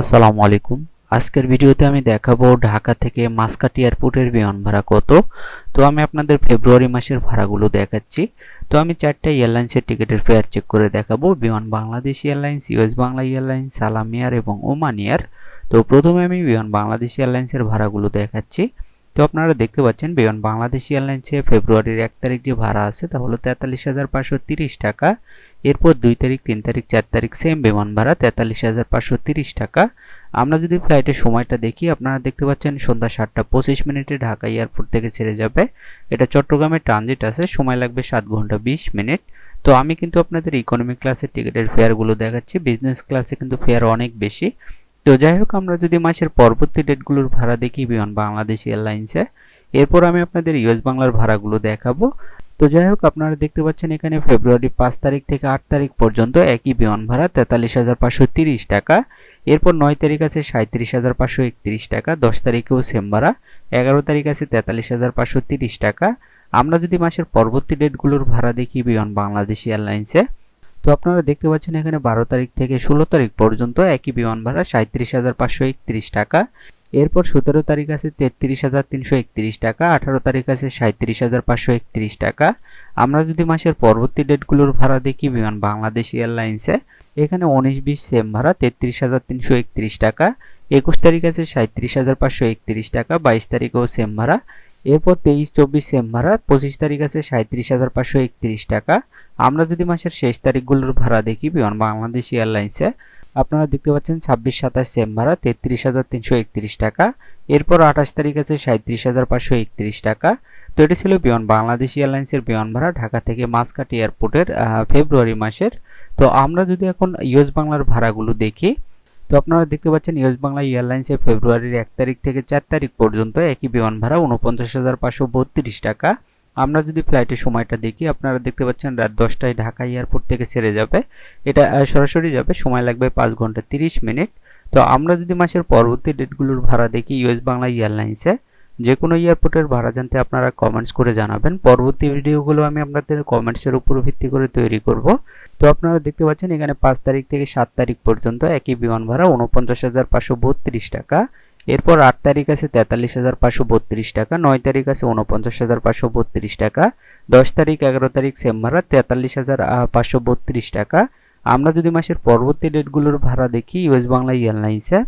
আসসালামু আলাইকুম। আজকের ভিডিওতে আমি দেখাবো ঢাকা থেকে মাসকাটি এয়ারপোর্টের বিমান ভাড়া কত। তো আমি আপনাদের ফেব্রুয়ারি মাসের ভাড়াগুলো দেখাচ্ছি। তো আমি চারটে এয়ারলাইন্সের টিকিটের ফেয়ার চেক করে দেখাবো। Biman Bangladesh airlines US Bangla airlines, Salam air এবং ওমান এয়ার। তো প্রথমে আমি বিমান বাংলাদেশ এয়ারলাইন্সের ভাড়াগুলো দেখাচ্ছি। তো আপনারা দেখতে পাচ্ছেন, বিমান বাংলাদেশ এয়ারলাইন্সে ফেব্রুয়ারির এক তারিখ যে ভাড়া আছে তা হলো তেতাল্লিশ হাজার পাঁচশো তিরিশ টাকা। এরপর দুই তারিখ, তিন তারিখ, চার তারিখ সেম বিমান ভাড়া, তেতাল্লিশ হাজার পাঁচশো তিরিশ টাকা। আমরা যদি ফ্লাইটের সময়টা দেখি, আপনারা দেখতে পাচ্ছেন সন্ধ্যা সাতটা পঁচিশ মিনিটে ঢাকা এয়ারপোর্ট থেকে ছেড়ে যাবে। এটা চট্টগ্রামে ট্রানজিট আছে, সময় লাগবে সাত ঘণ্টা বিশ মিনিট। তো আমি কিন্তু আপনাদের ইকোনমি ক্লাসের টিকিটের ফেয়ারগুলো দেখাচ্ছি। বিজনেস ক্লাসে কিন্তু ফেয়ার অনেক বেশি। তো যাই হোক, আমরা যদি মাসের পরবর্তী ডেটগুলোর ভাড়া দেখি বিমান বাংলাদেশ এয়ারলাইন্সে, এরপর আমি আপনাদের ইউএস বাংলার ভাড়াগুলো দেখাবো। তো যাই হোক, আপনারা দেখতে পাচ্ছেন এখানে ফেব্রুয়ারি পাঁচ তারিখ থেকে আট তারিখ পর্যন্ত একই বিমান ভাড়া, তেতাল্লিশ হাজার পাঁচশো তিরিশ টাকা। এরপর নয় তারিখ আছে সাঁত্রিশ হাজার পাঁচশো একত্রিশ টাকা, দশ তারিখেও সেম ভাড়া, এগারো তারিখ আছে তেতাল্লিশ হাজার পাঁচশো তিরিশ টাকা। আমরা যদি মাসের পরবর্তী ডেটগুলোর ভাড়া দেখি বিমান বাংলাদেশ এয়ারলাইন্সে তো আপনারা দেখতে পাচ্ছেন এখানে বারো তারিখ থেকে ষোলো তারিখ পর্যন্ত একই বিমান ভাড়া সাঁত্রিশ হাজার পাঁচশো একত্রিশ টাকা। এরপর সতেরো তারিখ আছে তেত্রিশ হাজার তিনশো একত্রিশ টাকা, আঠারো তারিখ আছে সাঁত্রিশ হাজার পাঁচশো একত্রিশ টাকা। আমরা যদি মাসের পরবর্তী ডেটগুলোর ভাড়া দেখি বিমান বাংলাদেশ এয়ারলাইন্সে, এখানে উনিশ বিশ সেম ভাড়া তেত্রিশ হাজার তিনশো একত্রিশ টাকা, একুশ তারিখ আছে সাঁত্রিশ হাজার পাঁচশো একত্রিশ টাকা, বাইশ তারিখেও সেম ভাড়া এরপর তেইশ, চব্বিশ সেম ভাড়া পঁচিশ তারিখ আছে সাঁত্রিশ হাজার পাঁচশো একত্রিশ টাকা। আমরা যদি মাসের শেষ তারিখগুলোর ভাড়া দেখি, বিমান বাংলাদেশ এয়ারলাইন্সে আপনারা দেখতে পাচ্ছেন ছাব্বিশ, সাতাশ সেম ভাড়া তেত্রিশ হাজার তিনশো একত্রিশ টাকা। এরপর আঠাশ তারিখ আছে সাঁত্রিশ হাজার পাঁচশো একত্রিশ টাকা। তো এটি ছিল বিমান বাংলাদেশ এয়ারলাইন্সের বিমান ভাড়া ঢাকা থেকে মাসকাটি এয়ারপোর্টের ফেব্রুয়ারি মাসের। তো আমরা যদি এখন ইউএস বাংলার ভাড়াগুলো দেখি তো আপনারা দেখতে পাচ্ছেন ইয়েস বাংলা এয়ারলাইন্সে ফেব্রুয়ারির এক তারিখ থেকে চার তারিখ পর্যন্ত একই বিমান ভাড়া উনপঞ্চাশ হাজার পাঁচশো বত্রিশ টাকা। আমরা যদি ফ্লাইটের সময়টা দেখি, আপনারা দেখতে পাচ্ছেন রাত দশটায় ঢাকা এয়ারপোর্ট থেকে ছেড়ে যাবে। এটা সরাসরি যাবে, সময় লাগবে পাঁচ ঘণ্টা তিরিশ মিনিট। তো আমরা যদি মাসের পরবর্তী ডেটগুলোর ভাড়া দেখি ইউএস বাংলা এয়ারলাইন্সে যে কোনো এয়ারপোর্টের ভাড়া জানতে আপনারা কমেন্টস করে জানাবেন। পরবর্তী ভিডিওগুলো আমি আপনাদের কমেন্টসের উপর ভিত্তি করে তৈরি করব। তো আপনারা দেখতে পাচ্ছেন, এখানে পাঁচ তারিখ থেকে সাত তারিখ পর্যন্ত একই বিমান ভাড়া উনপঞ্চাশ হাজার পাঁচশো বত্রিশ টাকা। এরপর আট তারিখ আছে তেতাল্লিশ হাজার পাঁচশো বত্রিশ টাকা, নয় তারিখ আছে উনপঞ্চাশ হাজার পাঁচশো বত্রিশ টাকা, দশ তারিখ এগারো তারিখ সেম ভাড়া, তেতাল্লিশ হাজার পাঁচশো বত্রিশ টাকা। আমরা যদি মাসের পরবর্তী ডেটগুলোর ভাড়া দেখি ইউএস বাংলা এয়ারলাইন্সে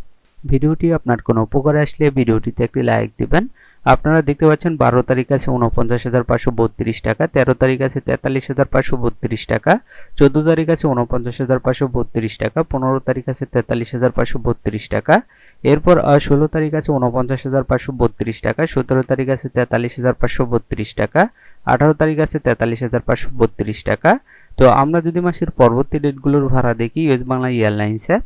ভিডিওটি আপনার কোনো উপকারে আসলে ভিডিওটিতে একটি লাইক দিবেন। আপনারা দেখতে পাচ্ছেন বারো তারিখ আছে উনপঞ্চাশ হাজার পাঁচশো বত্রিশ টাকা, তেরো তারিখ আছে তেতাল্লিশ হাজার পাঁচশো বত্রিশ টাকা, চোদ্দ তারিখ আছে উনপঞ্চাশ হাজার পাঁচশো বত্রিশ টাকা, পনেরো তারিখ আছে তেতাল্লিশ হাজার পাঁচশো বত্রিশ টাকা, এরপর ষোলো তারিখ আছে উনপঞ্চাশ হাজার পাঁচশো বত্রিশ টাকা, সতেরো তারিখ আছে তেতাল্লিশ হাজার পাঁচশো বত্রিশ টাকা, আঠারো তারিখ আছে তেতাল্লিশ হাজার পাঁচশো বত্রিশ টাকা। তো আমরা যদি মাসের পরবর্তী ডেটগুলোর ভাড়া দেখি ইউএস বাংলা এয়ারলাইন্সে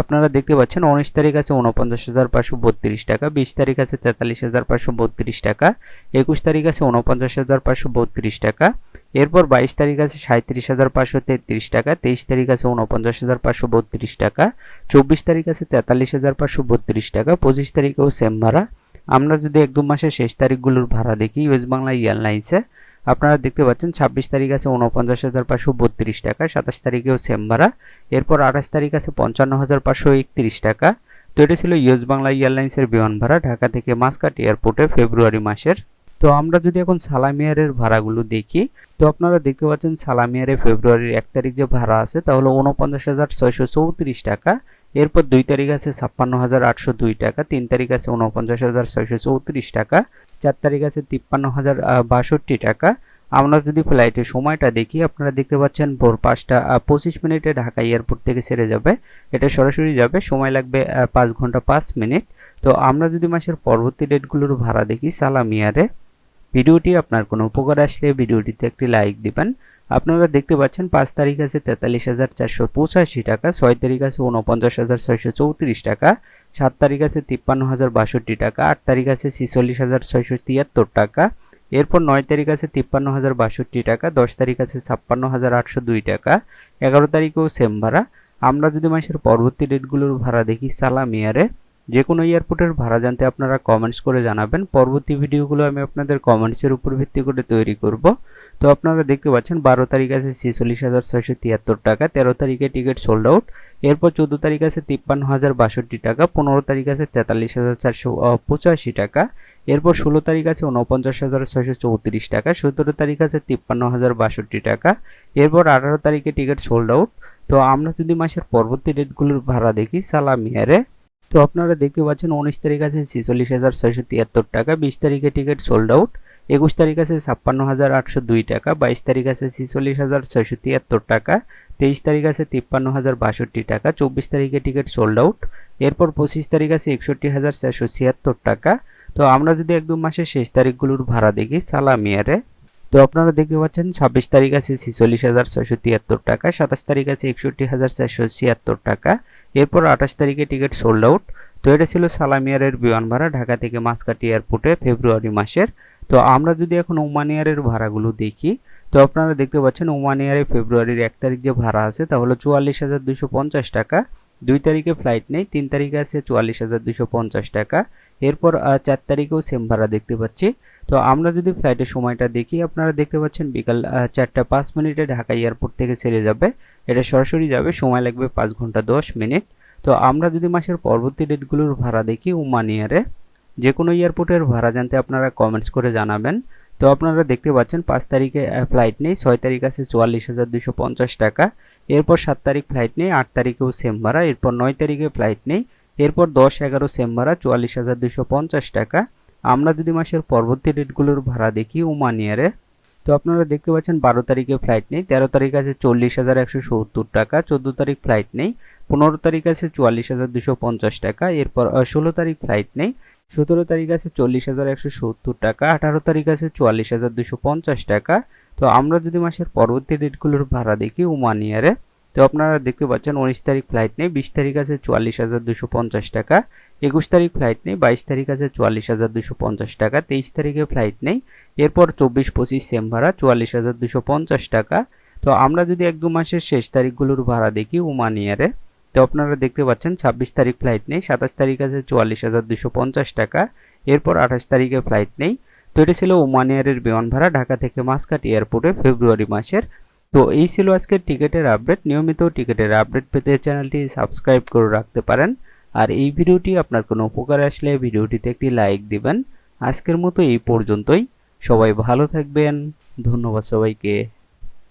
আপনারা দেখতে পাচ্ছেন উনিশ তারিখ আছে উনপঞ্চাশ হাজার পাঁচশো বত্রিশ টাকা, বিশ তারিখ আছে তেতাল্লিশ হাজার পাঁচশো বত্রিশ টাকা, একুশ তারিখ আছে উনপঞ্চাশ হাজার পাঁচশো বত্রিশ টাকা, এরপর বাইশ তারিখ আছে সাঁত্রিশ হাজার পাঁচশো তেত্রিশ টাকা, তেইশ তারিখ আছে উনপঞ্চাশ হাজার পাঁচশো বত্রিশ টাকা, চব্বিশ তারিখ আছে তেতাল্লিশ হাজার পাঁচশো বত্রিশ টাকা, পঁচিশ তারিখেও সেম ভাড়া। আমরা যদি এক দু মাসের শেষ তারিখগুলোর ভাড়া দেখি ওয়েস্ট বাংলা এয়ারলাইন্সে আপনারা দেখতে পাচ্ছেন, ছাব্বিশ তারিখ আছে উনপঞ্চাশ হাজার পাঁচশো বত্রিশ টাকা, সাতাশ তারিখেও সেম ভাড়া। এরপর আঠাশ তারিখ আছে পঞ্চান্ন হাজার পাঁচশো একত্রিশ টাকা। তো এটা ছিল ইউএস বাংলা এয়ারলাইন্সের বিমান ভাড়া ঢাকা থেকে মাসকাট এয়ারপোর্টে ফেব্রুয়ারি মাসের। তো আমরা যদি এখন সালামিয়ারের ভাড়াগুলো দেখি, তো আপনারা দেখতে পাচ্ছেন সালামিয়ারে ফেব্রুয়ারির এক তারিখ যে ভাড়া আছে, তা হলো উনপঞ্চাশ হাজার ছয়শো চৌত্রিশ টাকা। এরপর দুই তারিখ আছে ছাপ্পান্ন হাজার আটশো দুই টাকা, তিন তারিখ আছে উনপঞ্চাশ হাজার ছয়শো চৌত্রিশ টাকা, চার তারিখ আছে তিপ্পান্ন হাজার বাষট্টি টাকা। আমরা যদি ফ্লাইটের সময়টা দেখি, আপনারা দেখতে পাচ্ছেন ভোর পাঁচটা পঁচিশ মিনিটে ঢাকা এয়ারপোর্ট থেকে ছেড়ে যাবে। এটা সরাসরি যাবে, সময় লাগবে পাঁচ ঘণ্টা পাঁচ মিনিট। তো আমরা যদি মাসের পরবর্তী ডেটগুলোর ভাড়া দেখি, সালামিয়ারে, ভিডিওটি আপনার কোনো উপকার আসলে ভিডিওটিতে একটি লাইক দিবেন। আপনারা দেখতে পাচ্ছেন পাঁচ তারিখ আছে তেতাল্লিশ হাজার চারশো পঁচাশি টাকা, ছয় তারিখ আছে উনপঞ্চাশ হাজার ছয়শো চৌত্রিশ টাকা, সাত তারিখ আছে তিপ্পান্ন হাজার বাষট্টি টাকা, আট তারিখ আছে ছিচল্লিশ হাজার ছয়শো তিয়াত্তর টাকা, এরপর নয় তারিখ আছে তিপ্পান্ন হাজার বাষট্টি টাকা, দশ তারিখ আছে ছাপ্পান্ন হাজার আটশো দুই টাকা, এগারো তারিখেও সেম ভাড়া। আমরা যদি মাসের পরবর্তী ডেটগুলোর ভাড়া দেখি সালামিয়ারে যে কোনো এয়ারপোর্টের ভাড়া জানতে আপনারা কমেন্টস করে জানাবেন। পরবর্তী ভিডিওগুলো আমি আপনাদের কমেন্টসের উপর ভিত্তি করে তৈরি করব। তো আপনারা দেখতে পাচ্ছেন, বারো তারিখ আছে ছেচল্লিশ হাজার ছয়শো তিয়াত্তর টাকা, তেরো তারিখে টিকিট সোল্ড আউট এরপর চোদ্দ তারিখ আছে তিপ্পান্ন হাজার বাষট্টি টাকা, পনেরো তারিখ আছে তেতাল্লিশ হাজার চারশো পঁচাশি টাকা, এরপর ষোলো তারিখ আছে উনপঞ্চাশ হাজার ছয়শো চৌত্রিশ টাকা, সতেরো তারিখ আছে তিপ্পান্ন হাজার বাষট্টি টাকা, এরপর আঠারো তারিখে টিকিট সোল্ড আউট তো আমরা যদি মাসের পরবর্তী ডেটগুলোর ভাড়া দেখি সালামিয়ারে তো আপনারা দেখতে পাচ্ছেন উনিশ তারিখ আছে ছেচল্লিশ হাজার ছয়শো তিয়াত্তর টাকা, বিশ তারিখে টিকিট সোল্ড আউট একুশ তারিখ আছে ছাপ্পান্ন হাজার আটশো দুই টাকা, বাইশ তারিখ আছে ছেচল্লিশ হাজার ছয়শো তিয়াত্তর টাকা, তেইশ তারিখ আছে তিপ্পান্ন হাজার বাষট্টি টাকা, চব্বিশ তারিখে টিকিট সোল্ড আউট এরপর পঁচিশ তারিখ আছে একষট্টি হাজার চারশো ছিয়াত্তর টাকা। তো আমরা যদি একদম মাসের শেষ তারিখগুলোর ভাড়া দেখি, সালামিয়ারে তো আপনারা দেখতে পাচ্ছেন, ছাব্বিশ তারিখ আছে ছেচল্লিশ হাজার ছয়শো তিয়াত্তর টাকা, সাতাশ তারিখ আছে একষট্টি হাজার চারশো ছিয়াত্তর টাকা। এরপর আঠাশ তারিখে টিকিট সোল্ড আউট তো এটা ছিল সালামিয়ারের বিমান ভাড়া ঢাকা থেকে মাসকাটি এয়ারপোর্টে ফেব্রুয়ারি মাসের। তো আমরা যদি এখন ওমানিয়ারের ভাড়াগুলো দেখি, তো আপনারা দেখতে পাচ্ছেন ওমানিয়ারে ফেব্রুয়ারির এক তারিখ যে ভাড়া আছে তা হলো চুয়াল্লিশ হাজার দুশো পঞ্চাশ টাকা। দুই তারিখে ফ্লাইট নেই, তিন তারিখে আছে চুয়াল্লিশ হাজার দুশো পঞ্চাশ টাকা। এরপর চার তারিখেও সেম ভাড়া দেখতে পাচ্ছি। তো আমরা যদি ফ্লাইটের সময়টা দেখি, আপনারা দেখতে পাচ্ছেন বিকাল চারটা পাঁচ মিনিটে ঢাকা এয়ারপোর্ট থেকে ছেড়ে যাবে। এটা সরাসরি যাবে, সময় লাগবে পাঁচ ঘণ্টা দশ মিনিট। তো আমরা যদি মাসের পরবর্তী ডেটগুলোর ভাড়া দেখি ওমানিয়ারে যে কোনো এয়ারপোর্টের ভাড়া জানতে আপনারা কমেন্টস করে জানাবেন। তো আপনারা দেখতে পাচ্ছেন পাঁচ তারিখে ফ্লাইট নেই, ছয় তারিখ আছে চুয়াল্লিশ হাজার দুশো পঞ্চাশ টাকা। এরপর সাত তারিখ ফ্লাইট নেই, আট তারিখেও সেম ভাড়া, এরপর নয় তারিখে ফ্লাইট নেই, এরপর দশ এগারো সেম ভাড়া, চুয়াল্লিশ হাজার দুশো পঞ্চাশ টাকা। আমরা যদি মাসের পরবর্তী ডেটগুলোর ভাড়া দেখি ওমানিয়ারে তো আপনারা দেখতে পাচ্ছেন বারো তারিখে ফ্লাইট নেই, তেরো তারিখ আছে চল্লিশ হাজার একশো সত্তর টাকা, চোদ্দ তারিখ ফ্লাইট নেই, পনেরো তারিখ আছে চুয়াল্লিশ হাজার দুশো পঞ্চাশ টাকা, এরপর ষোলো তারিখ ফ্লাইট নেই, সতেরো তারিখ আছে চল্লিশ হাজার একশো সত্তর টাকা, আঠারো তারিখ আছে চুয়াল্লিশ হাজার দুশো পঞ্চাশ টাকা। তো আমরা যদি মাসের পরবর্তী ডেটগুলোর ভাড়া দেখি ওমানিয়ারে তো আপনারা দেখতে পাচ্ছেন উনিশ তারিখ ফ্লাইট নেই, বিশ তারিখ আছে চুয়াল্লিশ হাজার দুশো পঞ্চাশ টাকা, একুশ তারিখ ফ্লাইট নেই, বাইশ তারিখ আছে চুয়াল্লিশ হাজার দুশো পঞ্চাশ টাকা, তেইশ তারিখে ফ্লাইট নেই, এরপর চব্বিশ, পঁচিশ সেম ভাড়া চুয়াল্লিশ হাজার দুশো পঞ্চাশ টাকা। তো আমরা যদি এক দু মাসের শেষ তারিখগুলোর ভাড়া দেখি ওমানিয়ারে তো আপনারা দেখতে পাচ্ছেন ছাব্বিশ তারিখ ফ্লাইট নেই, সাতাশ তারিখ আছে চুয়াল্লিশ হাজার দুশো পঞ্চাশ টাকা, এরপর আঠাশ তারিখে ফ্লাইট নেই। তো এটা ছিল ওমানিয়ারের বিমান ভাড়া ঢাকা থেকে মাসকাট এয়ারপোর্টে, ফেব্রুয়ারি মাসের তো এই ছিল আজকের টিকিটের আপডেট। নিয়মিত টিকিটের আপডেট পেতে চ্যানেলটি সাবস্ক্রাইব করে রাখতে পারেন। আর এই ভিডিওটি আপনার কোনো উপকার আসলে ভিডিওটিতে একটি লাইক দিবেন। আজকের মতো এই পর্যন্তই। সবাই ভালো থাকবেন। ধন্যবাদ সবাইকে।